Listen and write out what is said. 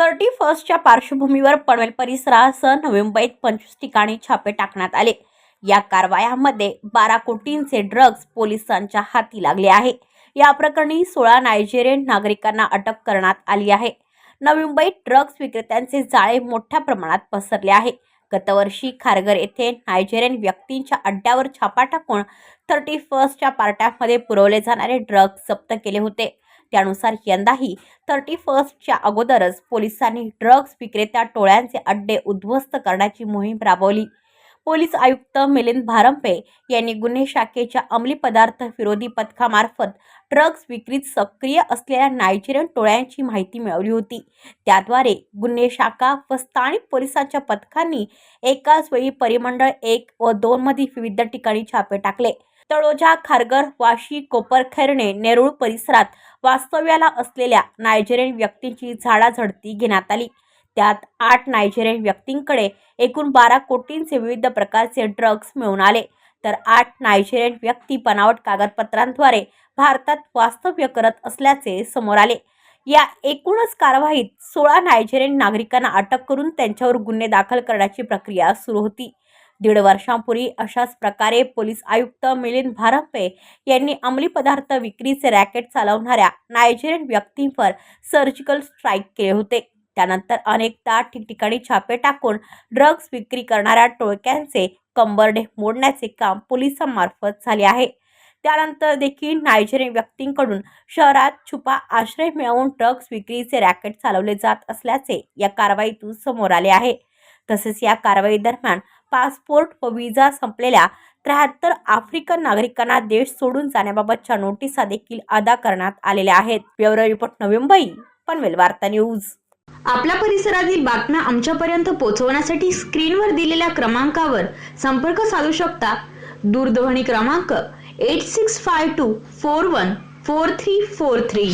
Thirty फर्स्टच्या पार्श्वभूमीवर पनवेल परिसरासह नवी मुंबईत पंचवीस ठिकाणी छापे टाकण्यात आले. या कारवायामध्ये बारा कोटींचे ड्रग्ज पोलिसांच्या हाती लागले आहे. या प्रकरणी सोळा नायजेरियन नागरिकांना अटक करण्यात आली आहे. नवी मुंबईत ड्रग्ज विक्रेत्यांचे जाळे मोठ्या प्रमाणात पसरले आहे. गतवर्षी खारघर येथे नायजेरियन व्यक्तींच्या अड्ड्यावर छापा टाकून थर्टी फर्स्टच्या पार्ट्यामध्ये पुरवले जाणारे ड्रग्ज जप्त केले होते. त्यानुसार यंदाही थर्टी फर्स्टच्या अगोदरच पोलिसांनी ड्रग्ज विक्रेत्या टोळ्यांचे अड्डे उद्ध्वस्त करण्याची मोहीम राबवली. पोलीस आयुक्त मिलिंद भारंपे यांनी गुन्हे शाखेच्या अंमली पदार्थ विरोधी पथकामार्फत ड्रग्ज विक्रीत सक्रिय असलेल्या नायजेरियन टोळ्यांची माहिती मिळवली होती. त्याद्वारे गुन्हे शाखा व स्थानिक पोलिसांच्या पथकांनी एकाच वेळी परिमंडळ एक व दोनमधील विविध ठिकाणी छापे टाकले. तळोजा खारघर वाशी कोपरखैरणे नेरूळ परिसरात वास्तव्याला असलेल्या नायजेरियन व्यक्तींची झाडाझडती घेण्यात आली. त्यात आठ नायजेरियन व्यक्तींकडे एकूण बारा कोटींचे विविध प्रकारचे ड्रग्ज मिळून आले. तर आठ नायजेरियन व्यक्ती बनावट कागदपत्रांद्वारे भारतात वास्तव्य करत असल्याचे समोर आले. या एकूणच कारवाईत सोळा नायजेरियन नागरिकांना अटक करून त्यांच्यावर गुन्हे दाखल करण्याची प्रक्रिया सुरू होती. दीड वर्षांपूर्वी अशाच प्रकारे पोलीस आयुक्त मिलिंद भारंपे यांनी अंमली पदार्थ विक्रीचे रॅकेट चालवणाऱ्या नायजेरियन व्यक्तींवर सर्जिकल स्ट्राईक केले होते. त्यानंतर अनेकदा ठिकठिकाणी छापे टाकून ड्रग्ज विक्री करणाऱ्या टोळक्यांचे कंबरडे मोडण्याचे काम पोलिसांमार्फत झाले आहे. त्यानंतर देखील नायजेरियन व्यक्तींकडून शहरात छुपा आश्रय मिळवून ड्रग्ज विक्रीचे रॅकेट चालवले जात असल्याचे या कारवाईतून समोर आले आहे. तसेच या कारवाई दरम्यान पासपोर्ट व विजा संपलेल्या त्र्याहत्तर आफ्रिकन नागरिकांना देश सोडून जाण्याबाबतच्या नोटिसा देखील अदा करण्यात आलेल्या आहेत. ब्युरो रिपोर्ट नवी मुंबई पनवेल वार्ता न्यूज. आपल्या परिसरातील बातम्या आमच्यापर्यंत पोहोचवण्यासाठी स्क्रीनवर दिलेल्या क्रमांकावर संपर्क साधू शकता. दूरध्वनी क्रमांक eight six five two four one four three four three